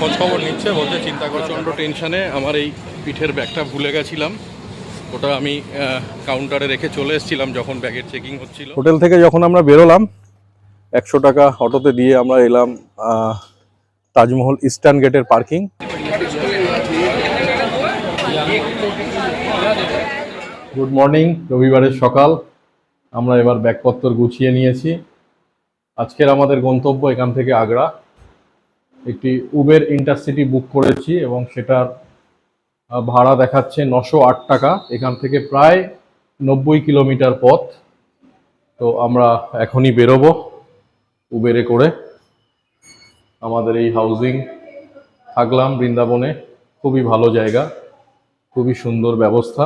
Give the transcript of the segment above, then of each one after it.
খোঁজ খবর নিচ্ছে বলছে চিন্তা প্রচণ্ড টেনশনে আমার এই পিঠের ব্যাগটা ভুলে গেছিলাম। ওটা আমি কাউন্টারে রেখে চলে এসেছিলাম যখন ব্যাগের চেকিং হচ্ছিল। হোটেল থেকে যখন আমরা বেরোলাম একশো টাকা অটোতে দিয়ে আমরা এলাম তাজমহল ইস্টার্ন গেটের পার্কিং। গুড মর্নিং রবিবারের সকাল। আমরা এবার ব্যাগপত্র গুছিয়ে নিয়েছি। আজকের আমাদের গন্তব্য এখান থেকে আগ্রা। একটি উবের ইন্টারসিটি বুক করেছি এবং সেটার ভাড়া দেখাচ্ছে নশো আট টাকা। এখান থেকে প্রায় নব্বই কিলোমিটার পথ। তো আমরা এখনই বেরোবো উবেরে করে। আমাদের এই হাউজিং থাকলাম বৃন্দাবনে। খুবই ভালো জায়গা, খুবই সুন্দর ব্যবস্থা।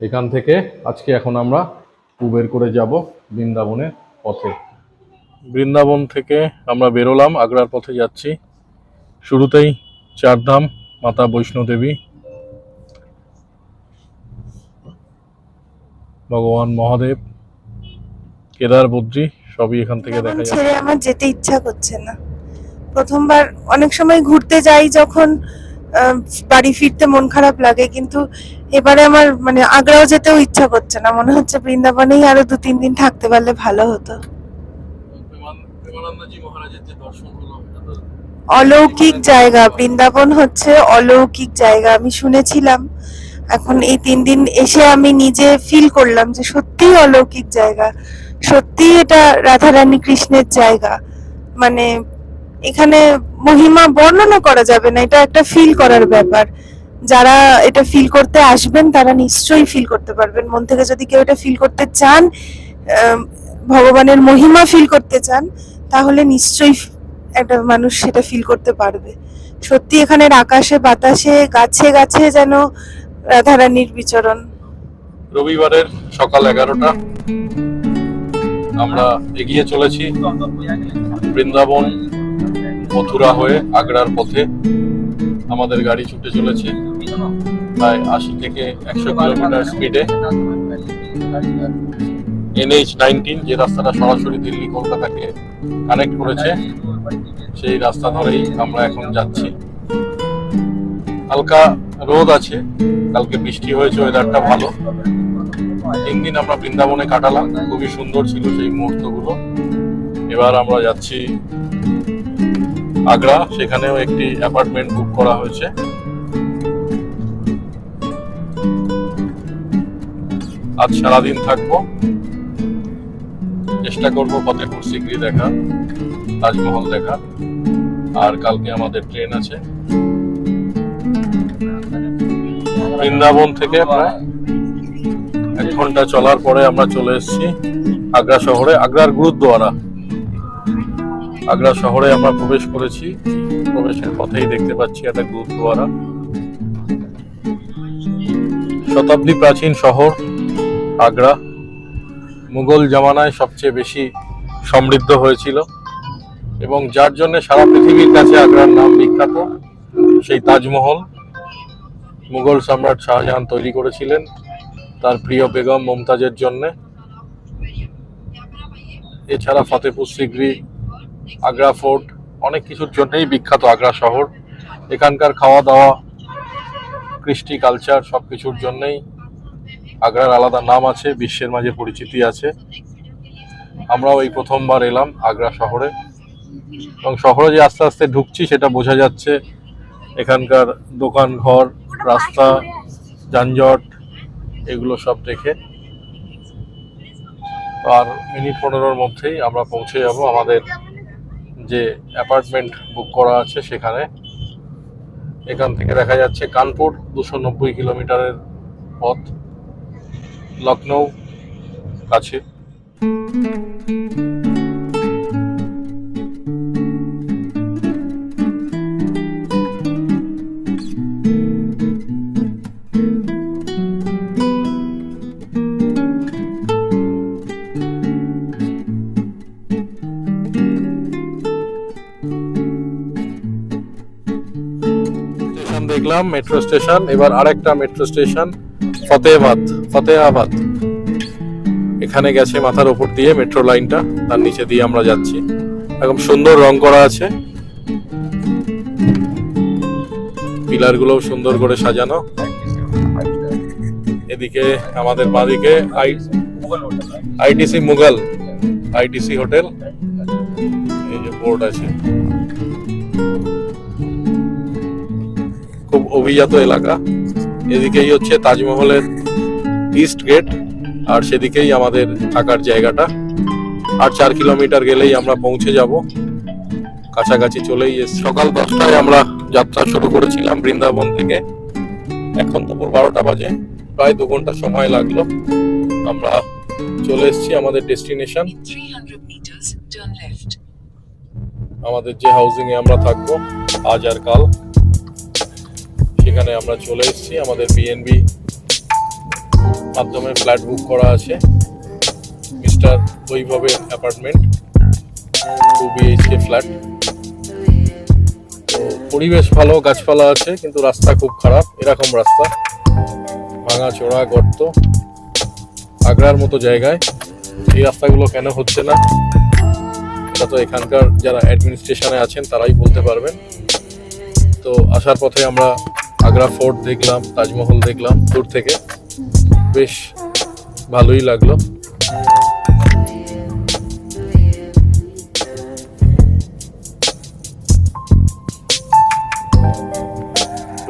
এখান থেকে আজকে এখন আমরা উবের করে যাব বৃন্দাবনের পথে। বৃন্দাবন থেকে আমরা বেরোলাম আগ্রার পথে যাচ্ছি। শুরুতেই চারধাম মাতা বৈষ্ণোদেবী ভগবান মহাদেব কেদার বদ্রী সবই এখান থেকে দেখা যায় ছেড়ে আমার যেতে ইচ্ছা করছে না। প্রথমবার অনেক সময় ঘুরতে যাই যখন বাড়ি ফিরতে মন খারাপ লাগে কিন্তু এবারে আমার মানে আগ্রাও যেতেও ইচ্ছা করছে না। মনে হচ্ছে বৃন্দাবনেই আরও দু তিন দিন থাকতে পারলে ভালো হতো প্রেমানন্দজি মহারাজের যে দর্শন হলো এটা তো অলৌকিক জায়গা, বৃন্দাবন হচ্ছে অলৌকিক জায়গা, আমি শুনেছিলাম। এখন এই তিন দিন এসে আমি নিজে ফিল করলাম যে সত্যিই অলৌকিক জায়গা সত্যি এটা রাধারানী কৃষ্ণের জায়গা। মানে এখানে মহিমা বর্ণনা করা যাবে না, এটা একটা ফিল করার ব্যাপার। যারা এটা ফিল করতে আসবেন, তারা নিশ্চয়ই ফিল করতে পারবেন। মন থেকে যদি কেউ এটা ফিল করতে চান ভগবানের মহিমা ফিল করতে চান তাহলে নিশ্চয়ই একটা মানুষ সেটা ফিল করতে পারবে। সত্যি এখানের আকাশে, বাতাসে, গাছে গাছে যেন রাধারানীর বিচরণ। রবিবারের সকাল এগারোটা। আমরা এগিয়ে চলেছি বৃন্দাবন মথুরা হয়ে আগ্রার পথে। আমাদের গাড়ি ছুটে চলেছে প্রায় আশি থেকে একশো কিলোমিটার স্পিডে এনএইচ নাইনটিন যে রাস্তাটা সরাসরি দিল্লি, কলকাতাকে কানেক্ট করেছে, সেই রাস্তা ধরেই আমরা এখন যাচ্ছি। হালকা রোদ আছে, কালকে বৃষ্টি হয়েছে ওয়েদারটা ভালো। তিন দিন আমরা বৃন্দাবনে কাটালাম, খুবই সুন্দর ছিল সেই মুহূর্তগুলো। এবার আমরা যাচ্ছি আগ্রা, সেখানেও একটি অ্যাপার্টমেন্ট বুক করা হয়েছে। আজ সারাদিন থাকব। চেষ্টা করব ফতেপুর সিকরি দেখা, তাজমহল দেখা। আর কালকে আমাদের ট্রেন আছে। বৃন্দাবন থেকে প্রায় এক ঘণ্টা চলার পরে আমরা চলে এসেছি আগ্রা শহরে, আগ্রার গুরুদ্বারা। আগ্রা শহরে আমরা প্রবেশ করেছি। প্রবেশের পথেই দেখতে পাচ্ছি একটা গুরুদ্বারা। শতাব্দী প্রাচীন শহর, আগ্রা। মুঘল জামানায় সবচেয়ে বেশি সমৃদ্ধ হয়েছিল এবং যার জন্য সারা পৃথিবীর কাছে আগ্রার নাম বিখ্যাত, সেই তাজমহল। মুঘল সম্রাট শাহজাহান তৈরি করেছিলেন তার প্রিয় বেগম মমতাজের জন্যে। এছাড়া ফতেপুর সিকরি আগ্রা ফোর্ট, অনেক কিছুর জন্যই বিখ্যাত আগ্রা শহর। এখানকার খাওয়া দাওয়া কৃষ্টি কালচার সব কিছুর জন্যই আগ্রার আলাদা নাম আছে, বিশ্বের মাঝে পরিচিতি আছে। আমরাও এই প্রথমবার এলাম আগ্রা শহরে। এবং শহরে যে আস্তে আস্তে ঢুকছি সেটা বোঝা যাচ্ছে। এখানকার দোকান ঘর, রাস্তা, যানজট, এগুলো সব দেখে। আর মিনিট পনেরোর মধ্যেই আমরা পৌঁছে যাব আমাদের যে অ্যাপার্টমেন্ট বুক করা আছে সেখানে। এখান থেকে দেখা যাচ্ছে কানপুর, দুশো নব্বই কিলোমিটারের পথ। লখনৌ কাছে। দেখলাম মেট্রো স্টেশন এবার আরেকটা মেট্রো স্টেশন ফতেহাবাদ। ফতেহাবাদ। এখানে গেছে মাথার উপর দিয়ে মেট্রো লাইনটা তার নিচে দিয়ে আমরা যাচ্ছি। একদম সুন্দর রং করা আছে। পিলারগুলো সুন্দর করে সাজানো। এদিকে আমাদের বাদিকে I ITC Mughal, ITC hotel. এই যে বোর্ড আছে। খুব অভিজাত এলাকা। এদিকেই হচ্ছে তাজমহলের ইস্ট গেট আর সেদিকেই আমাদের থাকার জায়গাটা। আর চার কিলোমিটার গেলেই আমরা পৌঁছে যাব। কাছাকাছি চলেই সকাল দশটায় আমরা যাত্রা শুরু করেছিলাম বৃন্দাবন থেকে। এখন দুপুর বারোটা বাজে। প্রায় দু ঘণ্টা সময় লাগল। আমরা চলে এসেছি আমাদের destination In 300 meters, turn left. আমাদের যে হাউজিং এ আমরা থাকব আজ আর কাল। সেখানে আমরা চলে এসেছি আমাদের বিএনবি মাধ্যমে ফ্ল্যাট বুক করা আছে। মিস্টার বৈভবের অ্যাপার্টমেন্ট, টু বিএইচকে ফ্ল্যাট। তো পরিবেশ ভালো, গাছপালা আছে, কিন্তু রাস্তা খুব খারাপ, এরকম রাস্তা। ভাঙা চোরা, গর্ত, আগ্রার মতো জায়গায়। এই রাস্তাগুলো কেন হচ্ছে না? এটা তো এখানকার যারা অ্যাডমিনিস্ট্রেশনে আছেন, তারাই বলতে পারবেন। তো আসার পথে আমরা আগ্রা ফোর্ট দেখলাম, তাজমহল দেখলাম, দূর থেকে। বেশ ভালোই লাগল।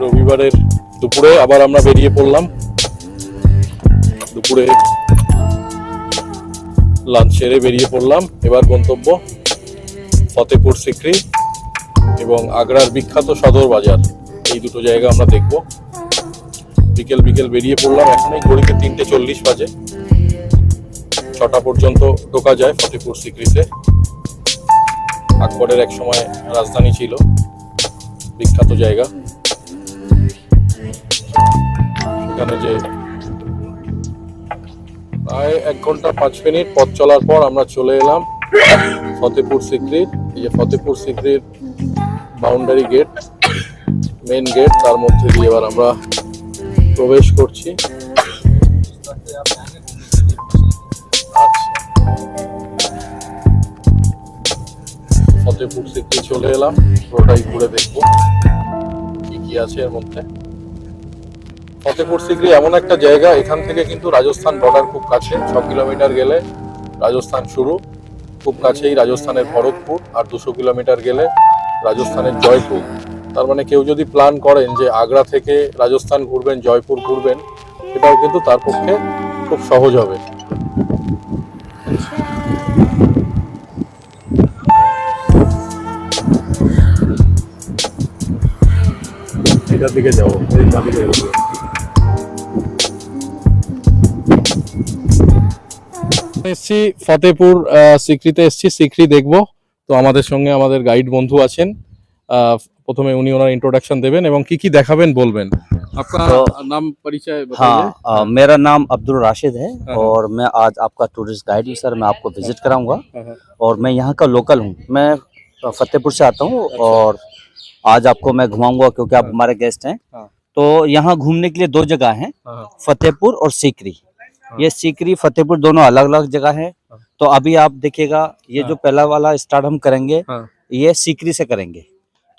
রবিবারের দুপুরে আবার আমরা বেরিয়ে পড়লাম। দুপুরে লাঞ্চ সেরে বেরিয়ে পড়লাম। এবার গন্তব্য ফতেপুর সিক্রি এবং আগ্রার বিখ্যাত সদর বাজার। এই দুটো জায়গা আমরা দেখব। বিকেল বিকেল বেরিয়ে পড়লাম। এখন এই ঘড়িতে তিনটে চল্লিশ বাজে। ছটা পর্যন্ত ঢোকা যায় ফতেপুর সিক্রিতে। আকবরের এক সময় রাজধানী ছিল। বিখ্যাত জায়গা। সেখানে যে প্রায় এক ঘণ্টা পাঁচ মিনিট পথ চলার পর আমরা চলে এলাম ফতেপুর সিক্রির এই যে ফতেপুর সিক্রির বাউন্ডারি গেট মেন গেট তার মধ্যে দিয়ে এবার আমরা প্রবেশ করছি। আচ্ছা। ফতেপুর সিক্রি চলে এলাম, পুরোটাই ঘুরে দেখব কি কি আছে এর মধ্যে। ফতেপুর সিক্রি এমন একটা জায়গা, এখান থেকে কিন্তু রাজস্থান বর্ডার খুব কাছে ছ কিলোমিটার গেলে রাজস্থান শুরু। খুব কাছেই রাজস্থানের ভরতপুর আর দুশো কিলোমিটার গেলে রাজস্থানের জয়পুর। তার মানে কেউ যদি প্ল্যান করেন যে আগ্রা থেকে রাজস্থান ঘুরবেন জয়পুর ঘুরবেন সেটাও কিন্তু তার পক্ষে খুব সহজ হবে। এটার দিকে যাব এই দিকে যাব। এসছি ফতেপুর আহ, সিক্রিতে এসছি সিক্রি দেখব। তো আমাদের সঙ্গে আমাদের গাইড বন্ধু আছেন আহ, প্রথমে উনি ওনার ইন্ট্রোডাকশন দেবেন এবং কি কি দেখাবেন বলবেন আপনার তো- নাম পরিচয় हाँ अ, मेरा नाम अब्दुल राशिद है हाँ। और मैं आज आपका टूरिस्ट गाइड हूँ सर मैं आपको विजिट कराऊंगा हाँ। और मैं यहाँ का लोकल हूँ मैं फतेहपुर से आता हूँ अच्छा। और आज आपको मैं घुमाऊंगा क्योंकि आप हमारे गेस्ट हैं हाँ। तो यहाँ घूमने के लिए दो जगह हैं फतेहपुर और सीकरी ये सीकरी फतेहपुर दोनों अलग अलग जगह है हाँ। तो अभी आप देखिएगा ये जो हाँ। पहला वाला स्टार्ट हम करेंगे हाँ। ये सीकरी से करेंगे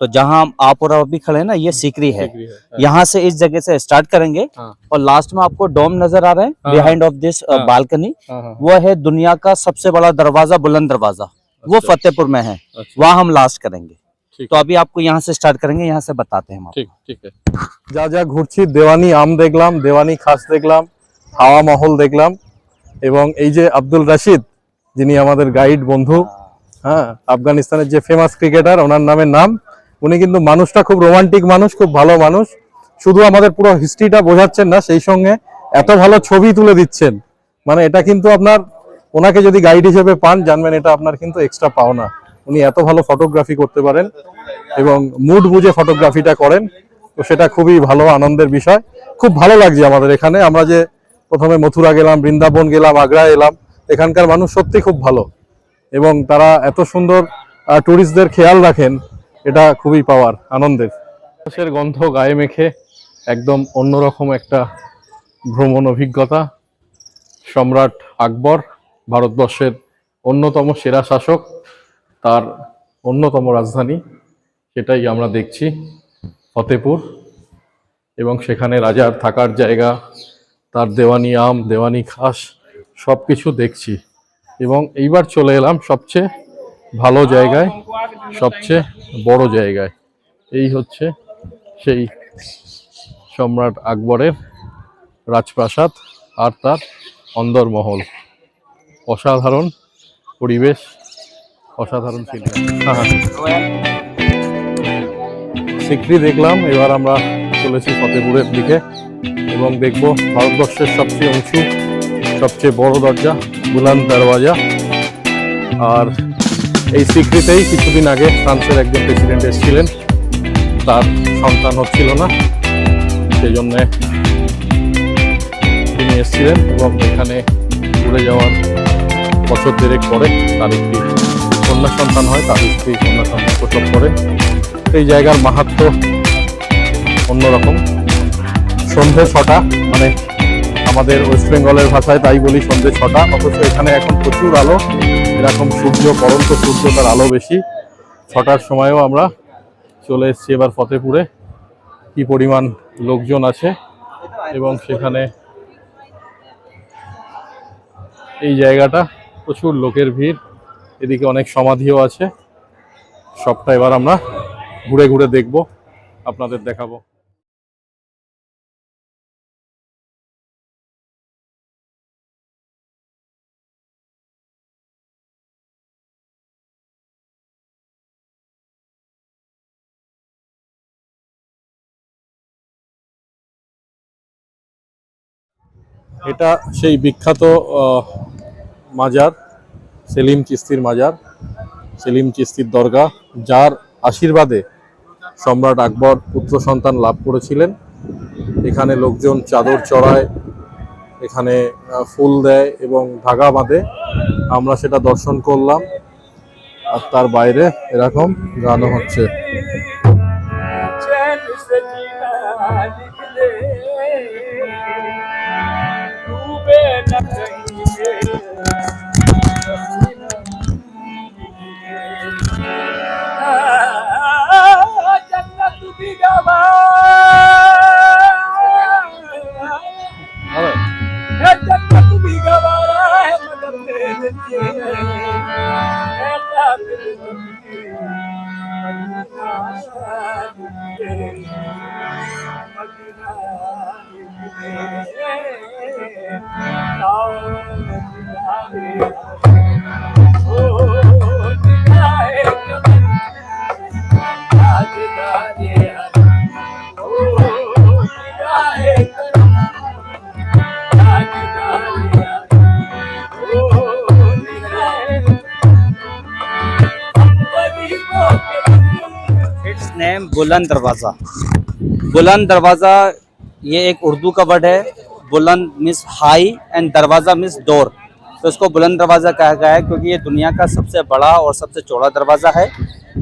तो जहाँ हम- आप और अभी खड़े हैं ना ये सीकरी है सीकरी है यहाँ से इस जगह से स्टार्ट करेंगे हाँ। और लास्ट में आपको डोम नजर आ रहे हैं हाँ। बिहाइंड ऑफ दिस हाँ। बालकनी हाँ, हाँ, वो है दुनिया का सबसे बड़ा दरवाजा बुलंद दरवाजा वो अच्छा। फतेहपुर में है अच्छा, वहाँ हम लास्ट करेंगे ठीक तो अभी आपको यहाँ से स्टार्ट करेंगे यहाँ से बताते हैं हम आपको। ঠিক ঠিক আছে যা যা ঘুরছি দেওয়ানি আম দেখলাম দেওয়ানি খাস দেখলাম হাওয়া মহল দেখলাম এবং এই যে আব্দুল রাশিদ যিনি আমাদের গাইড বন্ধু হ্যাঁ আফগানিস্তানের যে ফেমাস ক্রিকেটার ওনার নামের নাম উনি কিন্তু মানুষটা খুব রোমান্টিক মানুষ, খুব ভালো মানুষ। শুধু আমাদের পুরো হিস্ট্রিটা বোঝাচ্ছেন না, সেই সঙ্গে এত ভালো ছবি তুলে দিচ্ছেন। মানে এটা কিন্তু আপনার, ওনাকে যদি গাইড হিসেবে পান, জানবেন এটা আপনার কিন্তু এক্সট্রা পাওনা। উনি এত ভালো ফটোগ্রাফি করতে পারেন এবং মুড বুঝে ফটোগ্রাফিটা করেন, তো সেটা খুবই ভালো, আনন্দের বিষয়। খুব ভালো লাগছে আমাদের এখানে। আমরা যে প্রথমে মথুরা গেলাম, বৃন্দাবন গেলাম, আগ্রা এলাম, এখানকার মানুষ সত্যি খুব ভালো। এবং তারা এত সুন্দর ট্যুরিস্টদের খেয়াল রাখেন। এটা খুবই পাওয়ার, আনন্দের। বাতাসের গন্ধ গায়ে মেখে একদম অন্যরকম একটা ভ্রমণ অভিজ্ঞতা। সম্রাট আকবর, ভারতবর্ষের অন্যতম সেরা শাসক, তার অন্যতম রাজধানী, সেটাই আমরা দেখছি, ফতেপুর। এবং সেখানে রাজার থাকার জায়গা, তার দেওয়ানি আম, দেওয়ানি খাস সব কিছু দেখছি। এবং এইবার চলে এলাম সবচেয়ে ভালো জায়গায়, সবচেয়ে বড় জায়গায়। এই হচ্ছে সেই সম্রাট আকবরের রাজপ্রাসাদ আর তার অন্দরমহল। অসাধারণ পরিবেশ, অসাধারণ হ্যাঁ সিকরি দেখলাম, এবার আমরা চলেছি ফতেপুরের দিকে এবং দেখব ভারতবর্ষের সবচেয়ে উঁচু, সবচেয়ে বড় দরজা বুলান দরওয়াজা। আর এই সিকরিতেই কিছুদিন আগে ফ্রান্সের একজন প্রেসিডেন্ট এসেছিলেন। তার সন্তান হচ্ছিল না সেই জন্যে তিনি এসেছিলেন এবং এখানে ঘুরে যাওয়ার বছর দেড়েক পরে তার একটি কন্যা সন্তান হয়, তার স্ত্রী কন্যা সন্তান প্রসব করে। এই জায়গার মাহাত্ম অন্যরকম। সন্ধে ছটা মানে আমাদের ওয়েস্ট বেঙ্গলের ভাষায় তাই বলি সন্ধে ছটা, অথচ এখানে এখন প্রচুর আলো। এরকম সূর্য পরন্ত সূর্য তার আলো বেশি। ছটার সময়ও আমরা চলে এসেছি এবার ফতেপুরে। কি পরিমাণ লোকজন আছে এবং সেখানে এই জায়গাটা প্রচুর লোকের ভিড়। এদিকে অনেক সমাধিও আছে। সবটা এবার আমরা ঘুরে ঘুরে দেখব, আপনাদের দেখাবো। এটা সেই বিখ্যাত মাজার, সেলিম চিস্তির মাজার, সেলিম চিস্তির দরগা যার আশীর্বাদে সম্রাট আকবর পুত্র সন্তান লাভ করেছিলেন। এখানে লোকজন চাদর চড়ায়, এখানে ফুল দেয় এবং ধাগা বাঁধে। আমরা সেটা দর্শন করলাম। আর তার বাইরে এরকম গানও হচ্ছে। that day. नेम बुलंद दरवाज़ा। बुलंद दरवाज़ा, ये एक उर्दू का वर्ड है, बुलंद मिस हाई एंड दरवाज़ा मिस डोर तो इसको बुलंद दरवाज़ा कहा गया है क्योंकि ये दुनिया का सबसे बड़ा और सबसे चौड़ा दरवाज़ा है।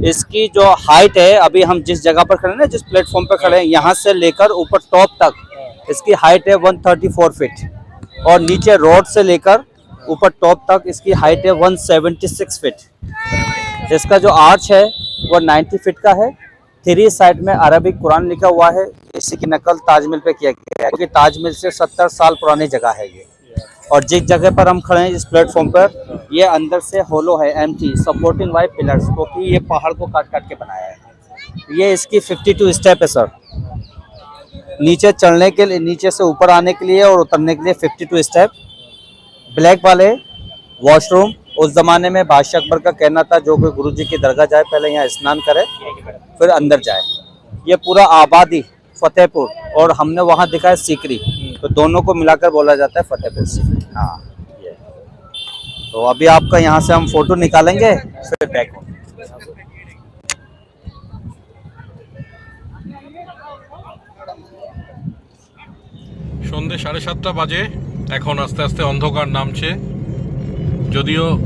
इसकी जो हाइट है, अभी हम जिस जगह पर खड़े हैं जिस प्लेटफॉर्म पर खड़े हैं, यहाँ से लेकर ऊपर टॉप तक, इसकी हाइट है 134 फीट और नीचे रोड से लेकर ऊपर टॉप तक, इसकी हाइट है 176 फीट इसका जो आर्च है, वो 90 फीट का है। थ्री साइड में अरबिक कुरान लिखा हुआ है, इसी की नकल ताजमहल पे किया गया है। क्योंकि ताजमहल से 70 साल पुरानी जगह है ये। और जिस जगह पर हम खड़े हैं, इस प्लेटफॉर्म पर, ये अंदर से होलो है एम सपोर्टिंग वाई पिलर्स क्योंकि ये पहाड़ को काट काट के बनाया है। ये इसकी 52 स्टेप है सर नीचे चढ़ने के लिए, नीचे से ऊपर आने के लिए और उतरने के लिए 52 स्टेप ब्लैक वाले वॉशरूम उस जमाने में बादशाह अकबर का कहना था जो कोई गुरु जी की दरगाह जाए पहले यहाँ स्नान करे फिर अंदर जाए ये पूरा आबादी फतेहपुर और हमने वहाँ दिखा है सीकरी तो दोनों को मिलाकर बोला जाता है फतेहपुर सीकरी हाँ ये तो अभी आपका यहाँ से हम फोटो निकालेंगे फिर बैक होंगे সন্ধে সাড়ে সাতটা বাজে এখন আস্তে আস্তে অন্ধকার নামছে যদিও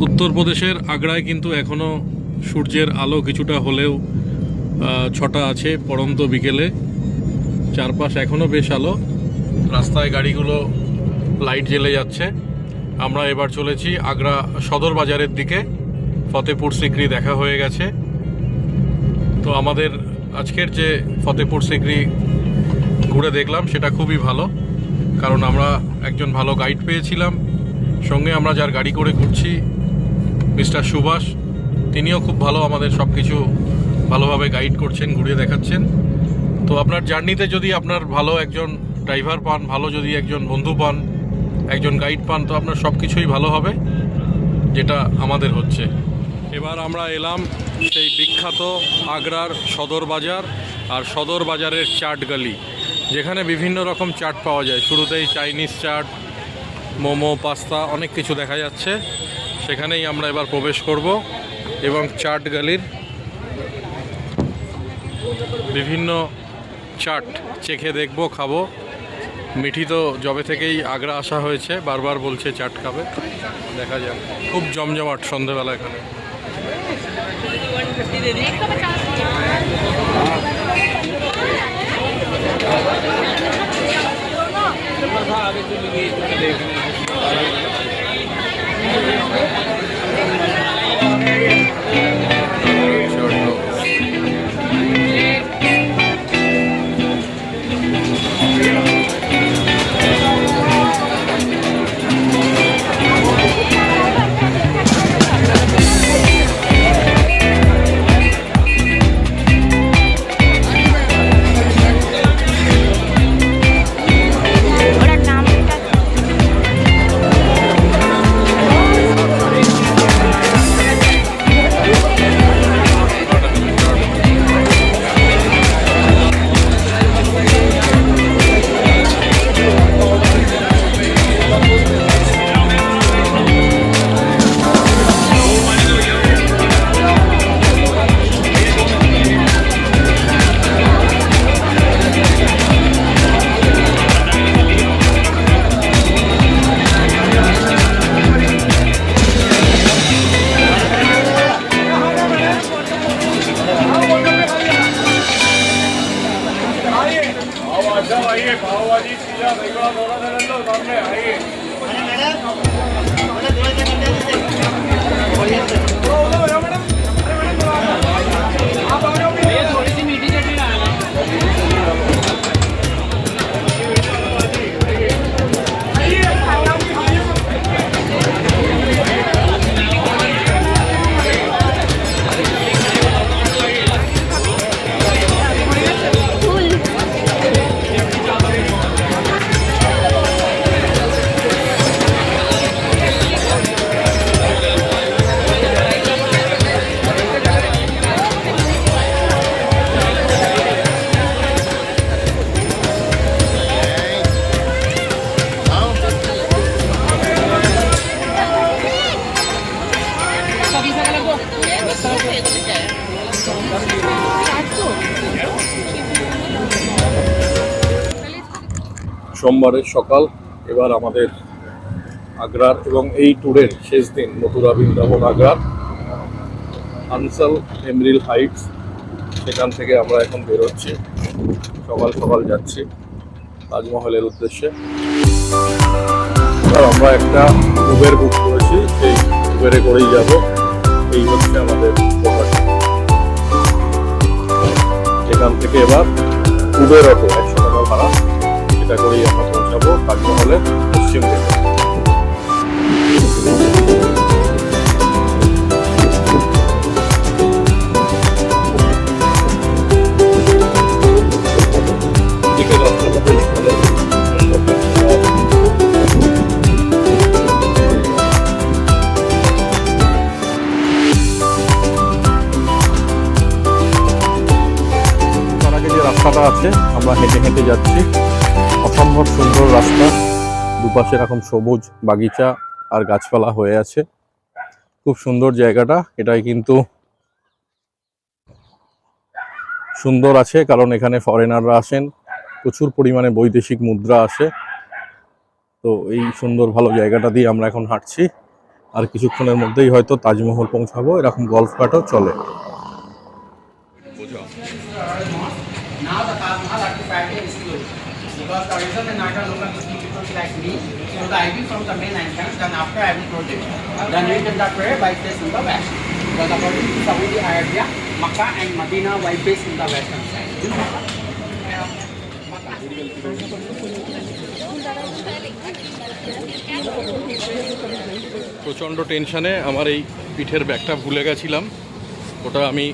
উত্তরপ্রদেশের আগ্রায় কিন্তু এখনও সূর্যের আলো কিছুটা হলেও ছটা আছে পরন্ত বিকেলে। চারপাশ এখনও বেশ আলো। রাস্তায় গাড়িগুলো লাইট জ্বেলে যাচ্ছে। আমরা এবার চলেছি আগ্রা সদর বাজারের দিকে। ফতেপুর সিকরি দেখা হয়ে গেছে। তো আমাদের আজকের যে ফতেপুর সিকরি ঘুরে দেখলাম, সেটা খুবই ভালো। কারণ আমরা একজন ভালো গাইড পেয়েছিলাম। সঙ্গে আমরা যার গাড়ি করে ঘুরছি, মিস্টার সুভাষ, তিনিও খুব ভালো আমাদের সব কিছু ভালোভাবে গাইড করছেন, ঘুরিয়ে দেখাচ্ছেন। তো আপনার জার্নিতে যদি আপনার ভালো একজন ড্রাইভার পান, ভালো যদি একজন বন্ধু পান, একজন গাইড পান, তো আপনার সব কিছুই ভালো হবে, যেটা আমাদের হচ্ছে। এবার আমরা এলাম সেই বিখ্যাত আগ্রার সদর বাজার আর সদর বাজারের চাট গালি যেখানে বিভিন্ন রকম চাট পাওয়া যায়। শুরুতেই চাইনিজ চাট মোমো, পাস্তা, অনেক কিছু দেখা যাচ্ছে। সেখানেই আমরা এবার প্রবেশ করব এবং চাট গালির বিভিন্ন চাট চেখে দেখব, খাব। মিঠি তো জবে থেকেই আগ্রা আসা হয়েছে, বারবার বলছে চাট খাবে। দেখা যাক। খুব জমজমাট সন্ধেবেলা এখানে। ওটার Thank you. সোমবারের সকাল, এবার আমাদের আগ্রার এবং এই ট্যুরের শেষ দিন মথুরা, বৃন্দাবন, আগ্রার, আনসাল, এমরিল হাইটস, সেখান থেকে আমরা এখন বেরোচ্ছি। সকাল সকাল যাচ্ছি তাজমহলের উদ্দেশ্যে। আমরা একটা উবের বুক করেছি, সেই উবেরে করেই যাব। এই হচ্ছে আমাদের প্রকাশ এখান থেকে এবার উবের অটো একশো টাকা ভাড়া। এটা করেই আমরা পৌঁছাবো তাজমহলে পশ্চিম দিকে। দুপাশে এরকম সবুজ বাগিচা আর গাছপালা হয়ে আছে। খুব সুন্দর জায়গাটা। এটাই কিন্তু সুন্দর আছে কারণ এখানে ফরেনাররা আসেন। প্রচুর পরিমাণে বৈদেশিক মুদ্রা আসে। তো এই সুন্দর ভালো জায়গাটা দিয়ে আমরা এখন হাঁটছি। আর কিছুক্ষণের মধ্যেই হয়তো তাজমহল পৌঁছাবো। এরকম গল্ফ কার্টও চলে। Because the reason the Naga local people like me, so the ID from the main entrance, then after I will it. Then we can the prayer by place in the west. Because according to Saudi Arabia, Makkah and Medina white base in the western side. প্রচণ্ড টেনশানে আমার এই পিঠের ব্যাগটা ভুলে গেছিলাম ওটা আমি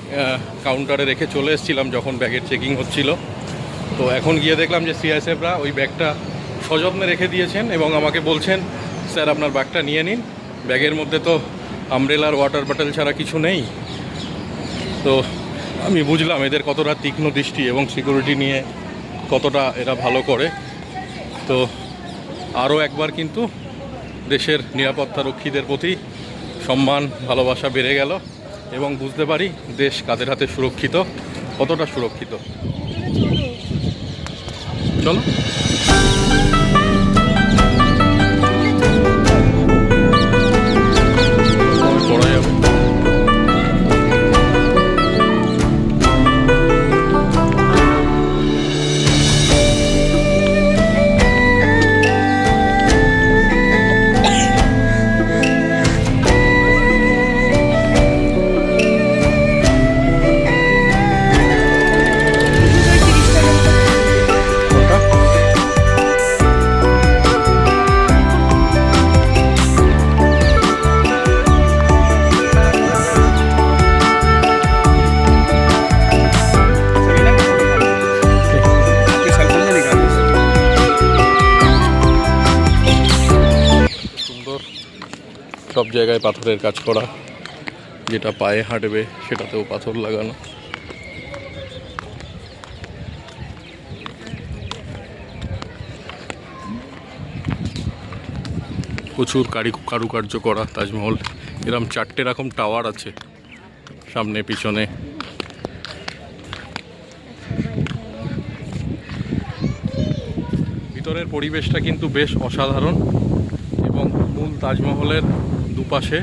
কাউন্টারে রেখে চলে এসেছিলাম যখন ব্যাগের চেকিং হচ্ছিল তো এখন গিয়ে দেখলাম যে সিআইএসএফরা ওই ব্যাগটা সযত্নে রেখে দিয়েছেন এবং আমাকে বলছেন, স্যার, আপনার ব্যাগটা নিয়ে নিন। ব্যাগের মধ্যে তো আমব্রেলার, ওয়াটার বটল ছাড়া কিছু নেই। তো আমি বুঝলাম এদের কতটা তীক্ষ্ণ দৃষ্টি এবং সিকিউরিটি নিয়ে কতটা এরা ভালো করে। তো আরও একবার কিন্তু দেশের নিরাপত্তা রক্ষীদের প্রতি সম্মান, ভালোবাসা বেড়ে গেল এবং বুঝতে পারি দেশ কাদের হাতে সুরক্ষিত, কতটা সুরক্ষিত। চলো। পড়া জায়গায় পাথরের কাজ করা, যেটা পায়ে হাঁটবে, সেটাতেও পাথর লাগানো। প্রচুর কারি, কারুকার্য করা তাজমহল। এরম চারটে রকম টাওয়ার আছে, সামনে, পিছনে। ভিতরের পরিবেশটা কিন্তু বেশ অসাধারণ এবং মূল তাজমহলের দুপাশে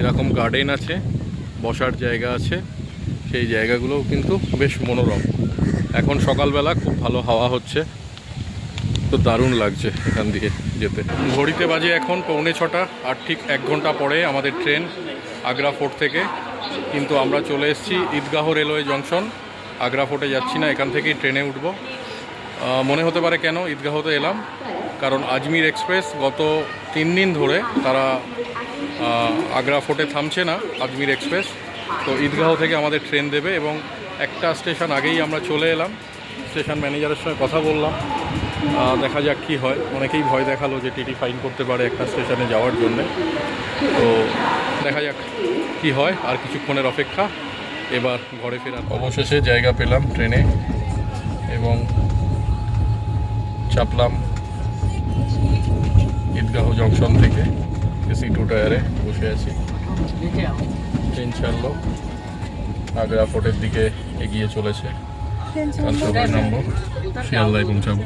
এরকম গার্ডেন আছে, বসার জায়গা আছে, সেই জায়গাগুলোও কিন্তু বেশ মনোরম। এখন সকালবেলা খুব ভালো হাওয়া হচ্ছে, তো দারুণ লাগছে এখান দিয়ে যেতে। ঘড়িতে বাজে এখন পৌনে ছটা, আর ঠিক এক ঘণ্টা পরে আমাদের ট্রেন আগ্রা ফোর্ট থেকে। কিন্তু আমরা চলে এসেছি ঈদগাহ রেলওয়ে জংশন। আগ্রা ফোর্টে যাচ্ছি না, এখান থেকেই ট্রেনে উঠব। মনে হতে পারে কেন, ঈদগাহতে এলাম। কারণ আজমির এক্সপ্রেস গত তিন দিন ধরে তারা আগ্রা ফোর্টে থামছে না আজমির এক্সপ্রেস। তো ঈদগাহ থেকে আমাদের ট্রেন দেবে এবং একটা স্টেশন আগেই আমরা চলে এলাম। স্টেশন ম্যানেজারের সঙ্গে কথা বললাম। দেখা যাক কী হয়। অনেকেই ভয় দেখাল যে টিটি ফাইন করতে পারে একটা স্টেশনে যাওয়ার জন্যে। তো দেখা যাক কি হয়। আর কিছুক্ষণের অপেক্ষা। এবার ঘরে ফেরার অবশেষে জায়গা পেলাম ট্রেনে এবং চাপলাম ঈদগাহ জংশন থেকে এসি টু টায়ারে বসে আছি। ট্রেন ছাড়লো আগ্রা ফোর্টের দিকে এগিয়ে চলেছে। সবাই নামবো শিয়ালদায় পৌঁছাবো।